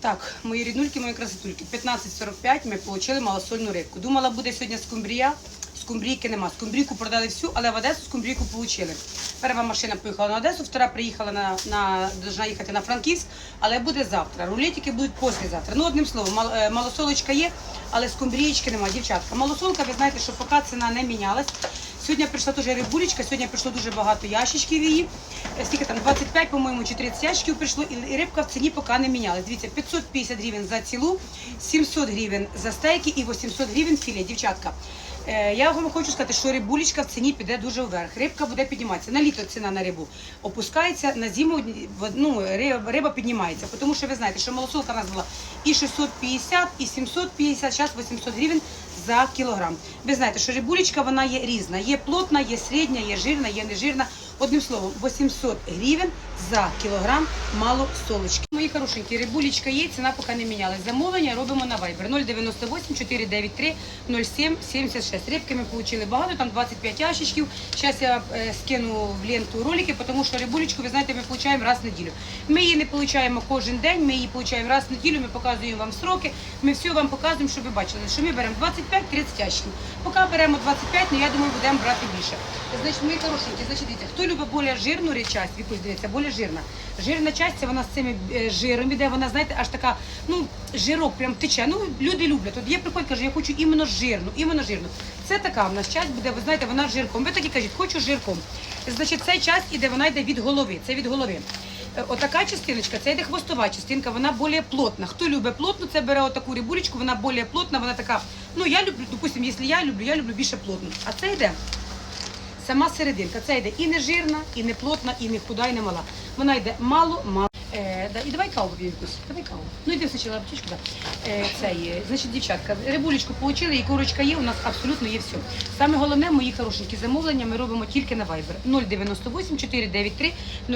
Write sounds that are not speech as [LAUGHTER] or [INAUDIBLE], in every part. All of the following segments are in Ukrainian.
Так, мої ріднульки, мої красотульки. 15.45 ми отримали малосольну рибку. Думала, буде сьогодні скумбрія. Скумбрійки нема. Скумбрійку продали всю, але в Одесу скумбрійку отримали. Перша машина поїхала на Одесу, втора приїхала на, на должна їхати на Франківськ, але буде завтра. Рулетики будуть післязавтра. Ну, одним словом, мал, е, малосолочка є, але скумбрієчки нема. Дівчатка, малосолка, ви знаєте, що поки ціна не мінялась. Сьогодні прийшла теж рибулечка, сьогодні прийшло дуже багато ящичків її. Е, Скільки там, 25, по-моєму, чи 30 ящиків прийшло, і рибка в ціні поки не мінялась. Дивіться, 550 гривень за цілу, 700 гривень за стейки і 800 гривень філе. Дівчатка, е, я вам хочу сказати, що рибулечка в ціні піде дуже вверх. Рибка буде підніматися. На літо ціна на рибу опускається, на зиму ну, риба піднімається. Тому що ви знаєте, що малосолка у нас була і 650, і 750, зараз 800 гривень за кілограм. Ви знаєте, що рибулечка вона є різна. Є плотна, є середня, є жирна, є нежирна. Одним словом, 800 гривень за кілограм малосолочки. Мої хорошенькі, рибулечка є, ціна поки не мінялась. Замовлення робимо на Viber 098 493 07 76. Рибки ми отримали багато, там 25 ящичків. Зараз я е, скину в ленту ролики, тому що рибулечку, ви знаєте, ми отримуємо раз в неділю. Ми її не отримуємо кожен день, ми її отримуємо раз в неділю, ми показуємо вам сроки, ми все вам показуємо, щоб ви бачили, що ми беремо 25-30 ящиків. Поки беремо 25, ну я думаю, будемо брати більше. Значить, мої хорошенькі, значить, дивіться, хто любить більш жирну ре- часть, якусь дивіться, більш жирна. Жирна часть, це вона з цими е, жиром іде, вона, знаєте, аж така, ну, жирок прям тече. Ну, люди люблять. От є приходять, каже, я хочу іменно жирну, іменно жирну. Це така в нас часть буде, ви знаєте, вона жирком. Ви такі кажіть, хочу жирком. Значить, ця часть іде, вона йде від голови. Це від голови. Е, Отака частиночка, це йде хвостова частинка, вона більш плотна. Хто любить плотну, це бере отаку рибулечку, вона більш плотна, вона така. Ну я люблю, допустим, якщо я люблю, я люблю більше плотну. А це йде сама серединка. Це йде і не жирна, і не плотна, і не худа, і не мала. Вона йде мало, мало. Е, да, і давай каву якусь. Давай каву. Ну йди спочатку аптечку, да. Е, це є. Значить, дівчатка, рибулечку получили, і курочка є, у нас абсолютно є все. Саме головне, мої хорошенькі замовлення ми робимо тільки на Viber. 098 493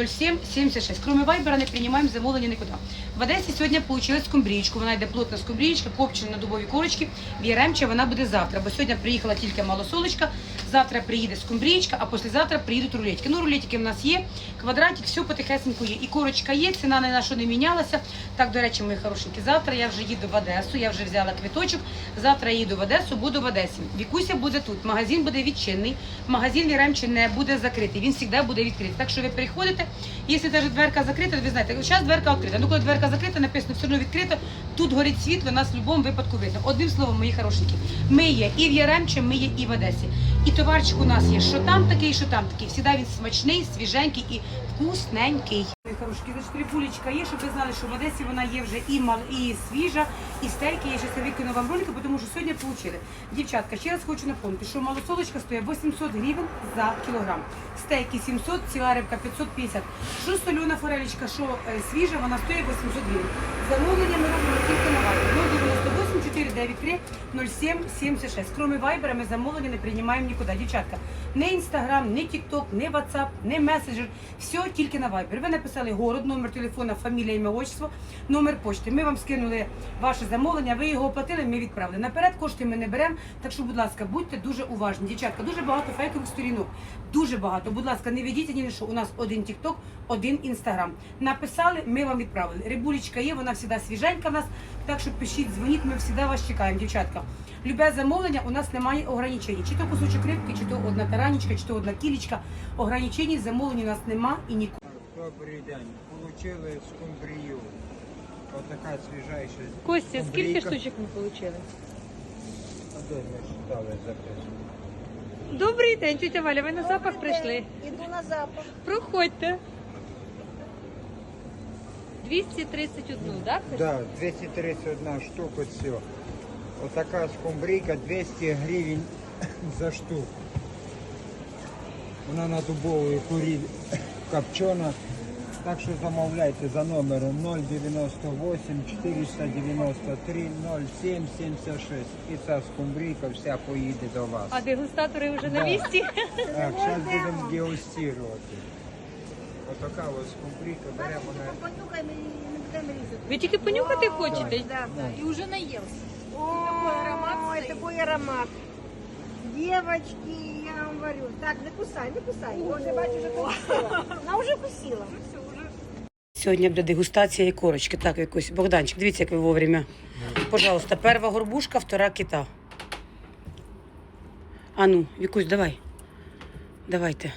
07 76. Кроме Viber не приймаємо замовлення нікуди. В Одесі сьогодні получили скумбрічку. Вона йде плотна скумбрічка, копчена на дубові корочки. В Яремче вона буде завтра, бо сьогодні приїхала тільки малосолочка, завтра приїде скумбрічка, а післязавтра приїдуть рулетики. Ну, рулетики в нас є, квадратик, все потихесеньку є. І корочка є, ціна ні що не мінялася. Так, до речі, мої хорошенькі, завтра я вже їду в Одесу, я вже взяла квіточок. Завтра я їду в Одесу, буду в Одесі. Вікуся буде тут. Магазин буде відчинний. Магазин в Яремче не буде закритий. Він завжди буде відкритий. Так що ви приходите, якщо навіть дверка закрита, то ви знаєте, зараз дверка відкрита. Ну, коли дверка закрита, написано все одно відкрито. Тут горить світло, нас в будь-якому випадку видно. Одним словом, мої хорошенькі, ми є і в Яремче, ми є і в Одесі. І товарчик у нас є, що там такий, що там такий. Всегда він смачний, свіженький і вкусненький. Хорошки, значить, рибулечка є, щоб ви знали, що в Одесі вона є вже і мал, і свіжа, і стейки. Я зараз викину вам ролики, тому що сьогодні получили. Дівчатка, ще раз хочу напомнити, що малосолочка стоїть 800 гривень за кілограм. Стейки 700, ціла рибка 550. Що солена форелечка, що е, свіжа, вона стоїть 800 гривень. Замовлення ми робимо тільки на вайбер. 098 493 07 76. Кроме вайбера ми замовлення не приймаємо нікуди. Дівчатка, не інстаграм, не тікток, не ватсап, не меседжер. Все тільки на вайбер. Ви написали город, номер телефона, фамілія, ім'я, отчество, номер почти. Ми вам скинули ваше замовлення, ви його оплатили, ми відправили. Наперед кошти ми не беремо. Так що, будь ласка, будьте дуже уважні. Дівчатка, дуже багато фейкових сторінок. Дуже багато. Будь ласка, не ведіть ні на що. У нас один тікток, один інстаграм. Написали, ми вам відправили. Рибулечка є, вона завжди свіженька в нас. Так що пишіть, дзвоніть, ми завжди вас чекаємо, дівчатка. Любе замовлення, у нас немає ограничень. Чи то кусочок рибки, чи то одна таранічка, чи то одна кілечка. Ограничень замовлень у нас нема і ніколи. Добрий день. Получили скумбрію. Отака свіжайша. Костя, скільки штучок ми отримали? Добрий день, тетя Валя, ви на запах прийшли. Іду на запах. Проходьте. 231, так? Да, 231 штука все. Отака скумбрійка 200 гривень за штуку. Вона на дубовій курі копчена. Так що замовляйте за номером 098 493 07 76. І ця скумбрійка вся поїде до вас. А дегустатори вже на місці? Так, [LAUGHS] зараз будемо дегустувати. Отака ось скумбрійка беремо на Понюхай, ми не будемо різати. Ви тільки понюхати хочете? Да, да. И уже наелся. Ой, аромат Ой, стоит. такой аромат. Девочки, я вам говорю. Так, не кусай, не кусай. Боже, бачу, вже кусила. Вона вже кусила. Сьогодні буде дегустація і корочки. Так, якось. Богданчик, дивіться, як ви вовремя. Пожалуйста, перша горбушка, втора кита. А ну, Вікусь, давай. Давайте.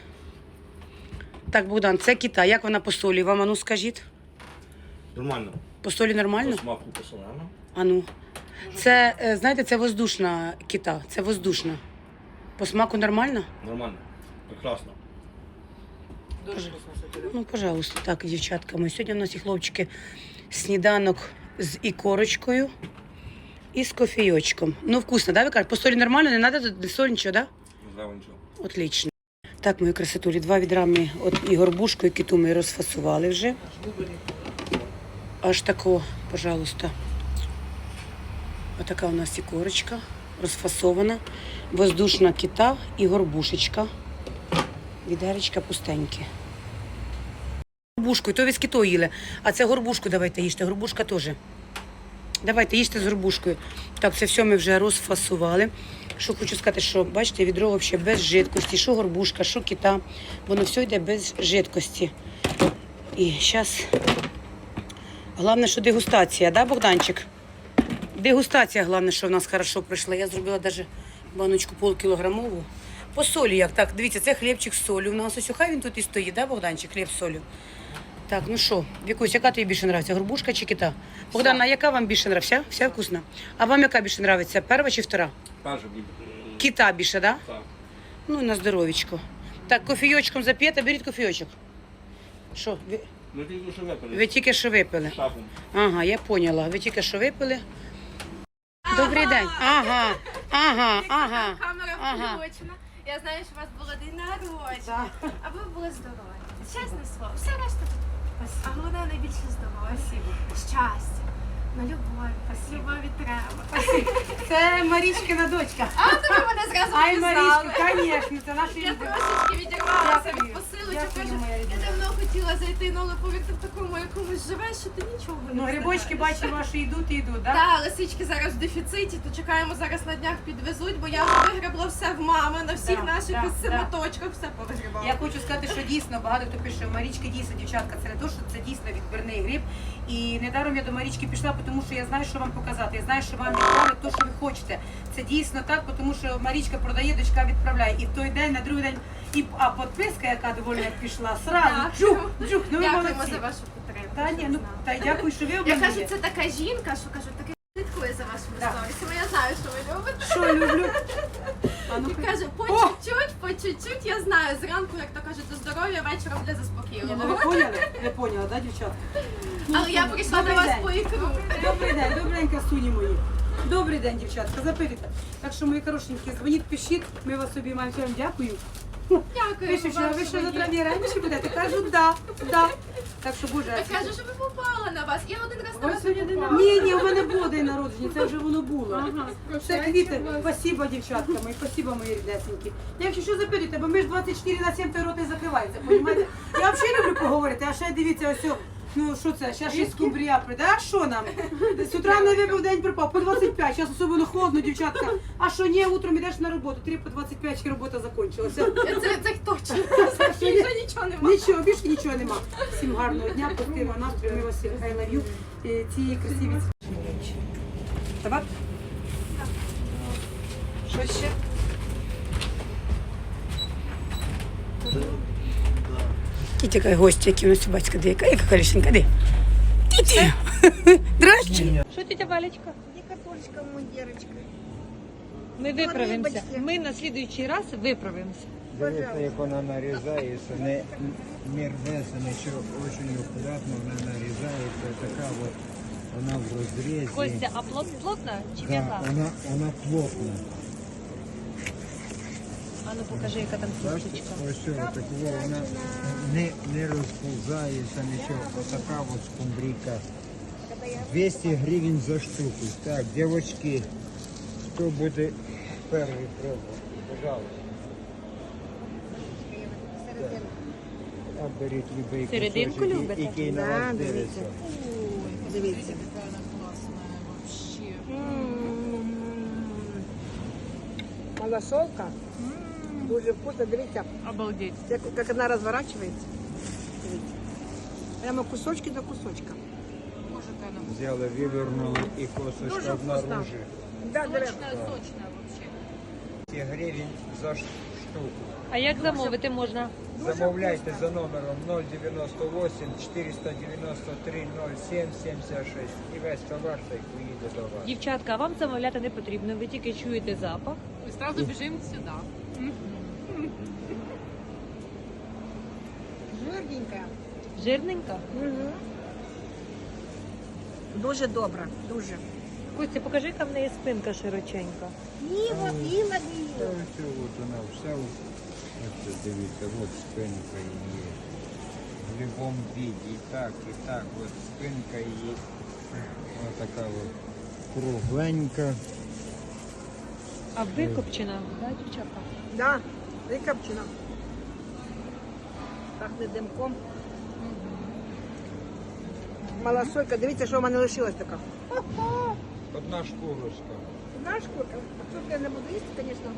Так, Богдан, це кита. Як вона по солі? Вам ану скажіть? Нормально. По солі нормально? По смаку посолено. А ну. Це, е, знаєте, це воздушна кита. Це воздушна. По смаку нормально? Нормально. Прекрасно. Ну, пожалуйста, так, дівчатка мої. Сьогодні у нас і хлопчики сніданок з ікорочкою і з кофійочком. Ну, вкусно, да, ви кажете? По солі нормально, не треба тут соль, нічого, да? Не знаю нічого. Отлично. Так, мої красотулі, два відра ми от і горбушку, і киту ми розфасували вже. Аж тако, пожалуйста. Отака у нас і корочка розфасована. Воздушна кита і горбушечка. Відеречка пустенькі. Горбушку, то ви з китою їли. А це горбушку давайте їжте. Горбушка теж. Давайте їжте з горбушкою. Так, це все ми вже розфасували. Що хочу сказати, що бачите, відро взагалі без жидкості, що горбушка, що кита, воно все йде без жидкості. І зараз, головне, що дегустація, да, Богданчик? Дегустація, головне, що в нас хорошо пройшла. Я зробила навіть баночку полкілограмову. По солі як так, дивіться, це хлібчик з солью. У нас ось хай він тут і стоїть, да, Богданчик, хліб з солью. Так, ну що, Вікусь, яка тобі більше нравиться, горбушка чи кита? Богдан, а яка вам більше нравиться? Вся? Вся вкусна? А вам яка більше нравиться, перша чи втора? Буде. Кита більше, да? Так. Ну, на здоровічко. Так, кофійочком зап'єте, беріть кофійочок. Що, ви, Ми тільки що випили. ви тільки що випили? Ага, я поняла. Ви тільки що випили. Добрий день. Ага, ага, ага. Камера Ага. включена. Я знаю, що у вас було день народження. А ви були здорові. Чесне слово. Все решта тут. А головне найбільше здоров'я. Щастя. На любові. Любові треба. Це Марічкина дочка. А то ви мене зразу Ай, впізнали. Марічка, звісно, це наша Я трошечки відірвалася Дякую. від посилочок. Дякую, Кажу, моя я рідна. давно хотіла зайти, ну, але повірте, в такому якомусь живеш, що ти нічого не Ну, грибочки встигаєш. бачимо, що йдуть і йдуть, так? Так, лисички зараз в дефіциті, то чекаємо зараз на днях підвезуть, бо я вже вигребла все в мами, на всіх Да, наших да, все повигрібала. Я хочу сказати, що дійсно багато хто пише, Марічка дійсно дівчатка, це не то, що це дійсно відбірний гриб. І недаром я до Марічки пішла, тому що я знаю, що вам показати. Я знаю, що вам відправить те, що ви хочете. Це дійсно так, тому що Марічка продає, дочка відправляє. І в той день, на другий день, і а підписка, яка доволі пішла, сразу джух, джух, ну ви Дякуємо молодці. за вашу підтримку. Та ні, ну та дякую, що ви Я обманули. кажу, це така жінка, що кажу, таке слідкує за вашими Да. сторісами. Я знаю, що ви любите. Що люблю? А ну І кажу, по чуть-чуть, по чуть-чуть, я знаю, зранку, як то кажуть, до здоров'я, вечором для Ні, ну ви поняли? Ви поняли, так, дівчата? Але я прийшла до вас по ікру. Добрий день, добренька суні мої. Добрий день, дівчатка, запитуйте. Так що, мої хорошенькі, дзвоніть, пишіть, ми вас обіймаємо. Всім дякую. Дякую. Пишуть, що вам, ви що що ви завтра раніше будете? Кажу, да, да. Так що, боже, Я кажу, що ви попала на вас. Я один раз на вас не попала. Ні, ні, у мене було день народження, це вже воно було. Це квіти. Спасибо, дівчатка мої, спасибо, мої ріднесенькі. Якщо що запитуйте, бо ми ж 24 на 7 той рот не закривається, понімаєте? Я взагалі люблю поговорити, а ще дивіться, ось, о, ну що це, зараз ще скумбрія прийде, а що нам? З утра не випив день припав, по 25, зараз особливо холодно, дівчатка. А що ні, утром йдеш на роботу, 3 по 25 і робота закінчилася. Це, це точно. Більше нічого немає. Нічого, більше нічого нема. Всім гарного дня, позитивного настрою, ми вас всіх I love you. Ці красиві Табак? Що ще? Тітя яка гостя, які у нас батька, де яка, яка колішенька, де? Тітя! [LAUGHS] Здрасте! Що тетя Валечка? И картошечка мундирочка. Ми виправимося. Ми на слідуючий раз виправимося. Дивіться, як вона нарізається, не не рветься, нічого, дуже акуратно вона нарізається, така от, вона в розрізі. Костя, а плот плотно чи Да, вона, вона плотна. А ну покажи, яка там кісточка. ось цього такого вона не, не розповзається, нічого. Отака от скумбрійка. 200 гривень за штуку. Так, дівчатки, хто буде перший пробувати? Пожалуйста. А беріть любий Серединку кусочок, любите? який на вас дивиться. Дивіться. Малосолка. Дуже вкусно, дивіться, Обалдеть. як, як вона розворачується. Дивіться. Прямо кусочки до кусочка. Взяли, вивернули и косточка Дуже вкусно. обнаружи. Да, сочная, сочна взагалі. 200 гривень за ш- штуку. А як замовити можна? Замовляйте за номером 098 493 07 76 і весь товар цей поїде до вас. Дівчатка, а вам замовляти не потрібно, ви тільки чуєте запах. И сразу бежим сюда. Жирненька. Жирненька. Дуже добра, дуже. Костя, покажи, яка в неї спинка широченька. Їла, їла, Та їла. ось от вона вся. Ось дивіться, от спинка її. В будь-якому віді. І так, і так. От спинка її. Ось така от кругленька. А викопчена, да, дівчатка? Да, викопчена. Пахне димком. Малосолька, дивіться, що в мене лишилось така. Одна шкурочка. Одна шкурка. А тут я не буду їсти, звісно.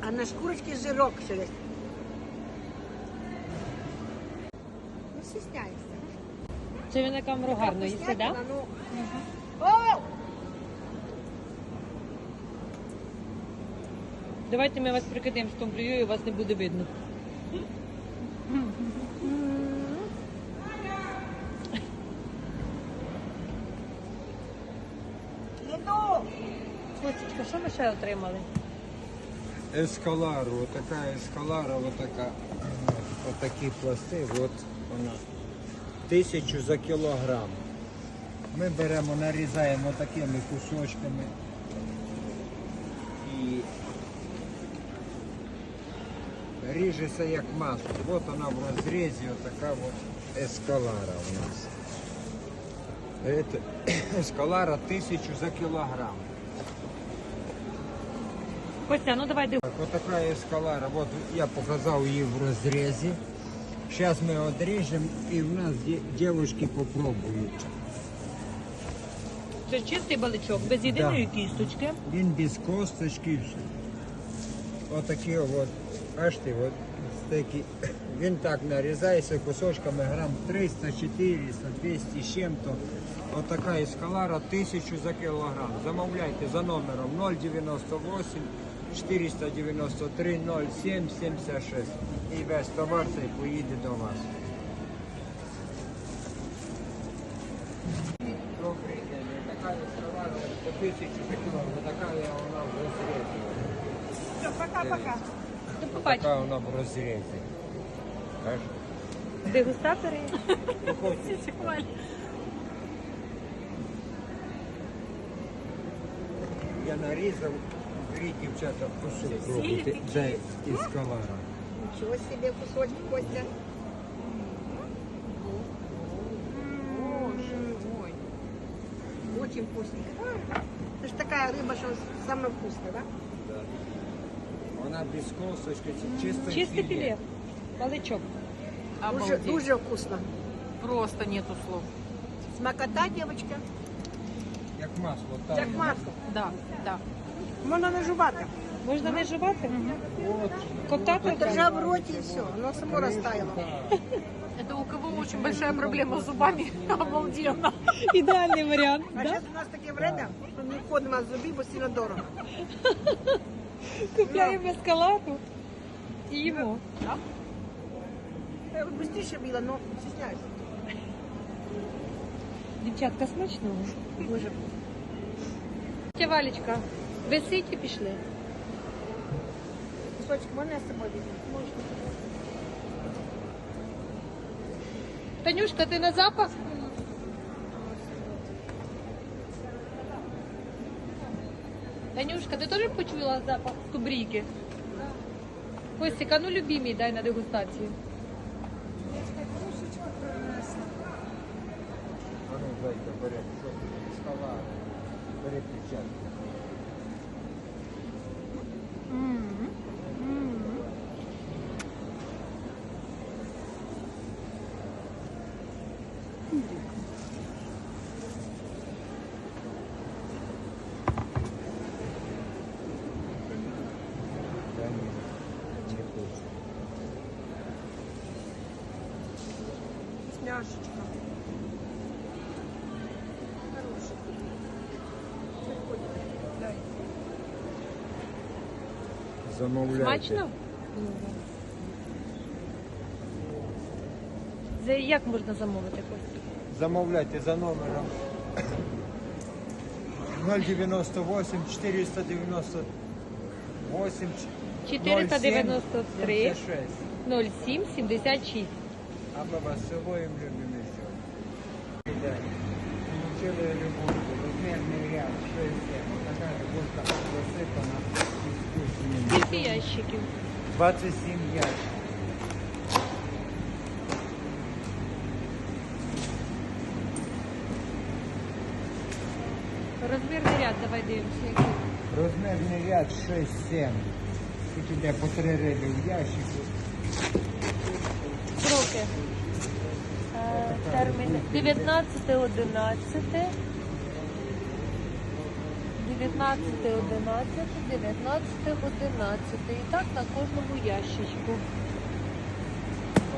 А на шкурочці жирок ще є. Ну, стісняєшся. Це ви на камеру гарно їсте, да? Ну. О! Давайте ми вас прикидаємо з скумбрією, вас не буде видно. Іду! Костечка, що ми ще отримали? Ескалару, отака ескалара, отака, отакі пласти, от вона. Тисячу за кілограм. Ми беремо, нарізаємо такими кусочками. І ріжеться як масло. От вона в розрізі, отака от ескалара у нас. Ескалара тисячу за кілограм. Костя, ну давай дивись. Так, вот такая эскалара. Вот я показал ее в разрезе. Сейчас мы отрежем, и у нас де- девушки попробуют. Це чистий баличок, без єдиної кісточки. Він без косточки. Вот такие вот, бачите, вот такі. Він так нарізається кусочками грам 300, 400, 200 з чим-то. Вот такая эскалара 1000 за кілограм. Замовляйте за номером 098 493 07 76. І весь товар цей поїде до вас. Добрий день. Така эскалара по 1000 за кілограм. Така вона в розрізі. Все, пока-пока. До побачення. Така вона в розрізі. Дегустатори. Я нарізав, три дівчата кусок робити. Це із калара. Ничего себе кусочек, Костя. Ой. Очень вкусненько. Это же такая рыба, что самая вкусная, да? Вона без косточки, це чисто Чистий філе. Баличок. Дуже, Обалдеть. дуже вкусно. Просто нету слов. Смакота, девочка, Як масло, так. як масло. Да, да. Можна не жувати. Можна не жувати? Коптати? Держа в роті і все, воно само розтаяло. Это у кого очень большая проблема с зубами. [LAUGHS] Обалденно. Ідеальний варіант. А зараз у нас таке время, що не входимо з зубів, бо сильно дорого. [LAUGHS] Купляємо ескалату і їмо. Я б Быстріше біла, але стісняюся. Дівчатка, смачного. Дуже. Тетя Валечка, ви ситі пішли? Кусочок можна я з собою візьму? Можна. Танюшка, ти на запах? Танюшка, ти теж почула запах скубрійки? Костіка, ну любімій дай на дегустацію. А ну, бери, що ти, чашечка. Хороший. Приходите, дайте. Замовляйте. Смачно? Це як можна замовити Костя? Замовляйте за номером 098 498 493 07 76. А мы вас целуем, любим еще. Получили любовку, размерный ряд, 6 Вот такая любовка засыпана искусственным. Скільки ящиків? 27 ящиков. Розмірний ряд, давай дивимося. який. Розмірний ряд 6-7. Тут іде по три риби в ящику. Сроки. Терміни. 19, 11. 19, 11, 19, 11. І так на кожному ящичку.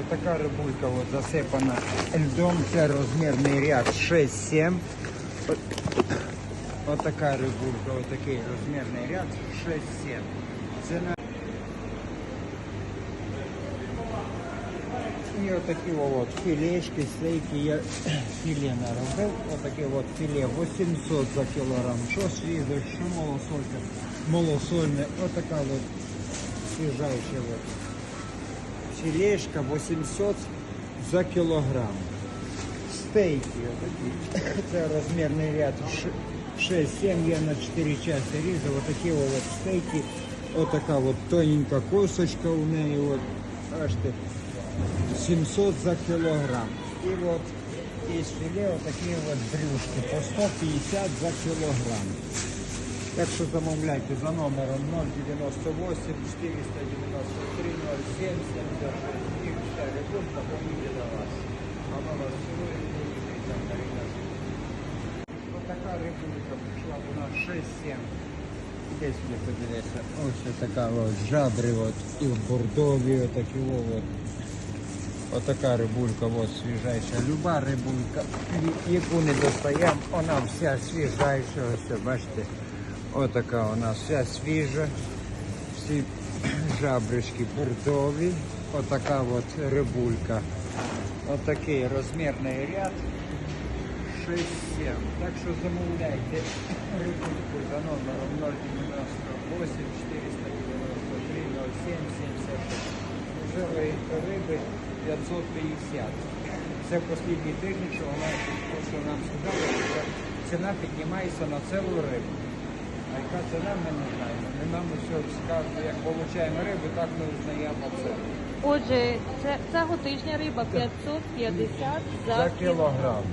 Отака рибулька от засипана льдом. Це розмірний ряд 6-7. От- Отака рибулька, отакий розмірний ряд 6-7. Ціна. І отакі от філешки, стейки. Я філе наробив. Отаке от філе 800 за кілограм. Що свіже, що малосольне. Малосольне. Отака от свіжайша от філешка 800 за кілограм. Стейки отакі. Це розмірний ряд 6-7, я на 4 части різав. Отакі от стейки. Отака от тоненька косточка у неї. От, бачите, 700 за кілограм. І от із філе отакі от брюшки по 150 за кілограм. Так що замовляйте за номером 098 493 07 76. І рибулька поїде до вас. Вона вас цілує, і там Марина. Ось така рибулька прийшла нас 6-7. Десь мені подивися. Ось така от жабри от, і в бордові отакі от. Отака рибулька, от свіжайша. Люба рибулька, і- яку не достаємо, вона вся свіжайша. Ось, бачите, отака вона вся свіжа. Всі жабрички бордові. Отака от рибулька. Отакий розмірний ряд. 6-7. Так що замовляйте рибульку за номером 098 493 07 76. Живої риби 550. Це останній тиждень, що вона що нам сказали, що ціна піднімається на цілу рибу. А яка ціна, ми не знаємо. Ми нам все скажуть, як отримуємо рибу, так ми узнаємо це. Отже, це, цього тижня риба 550 за, За кілограм.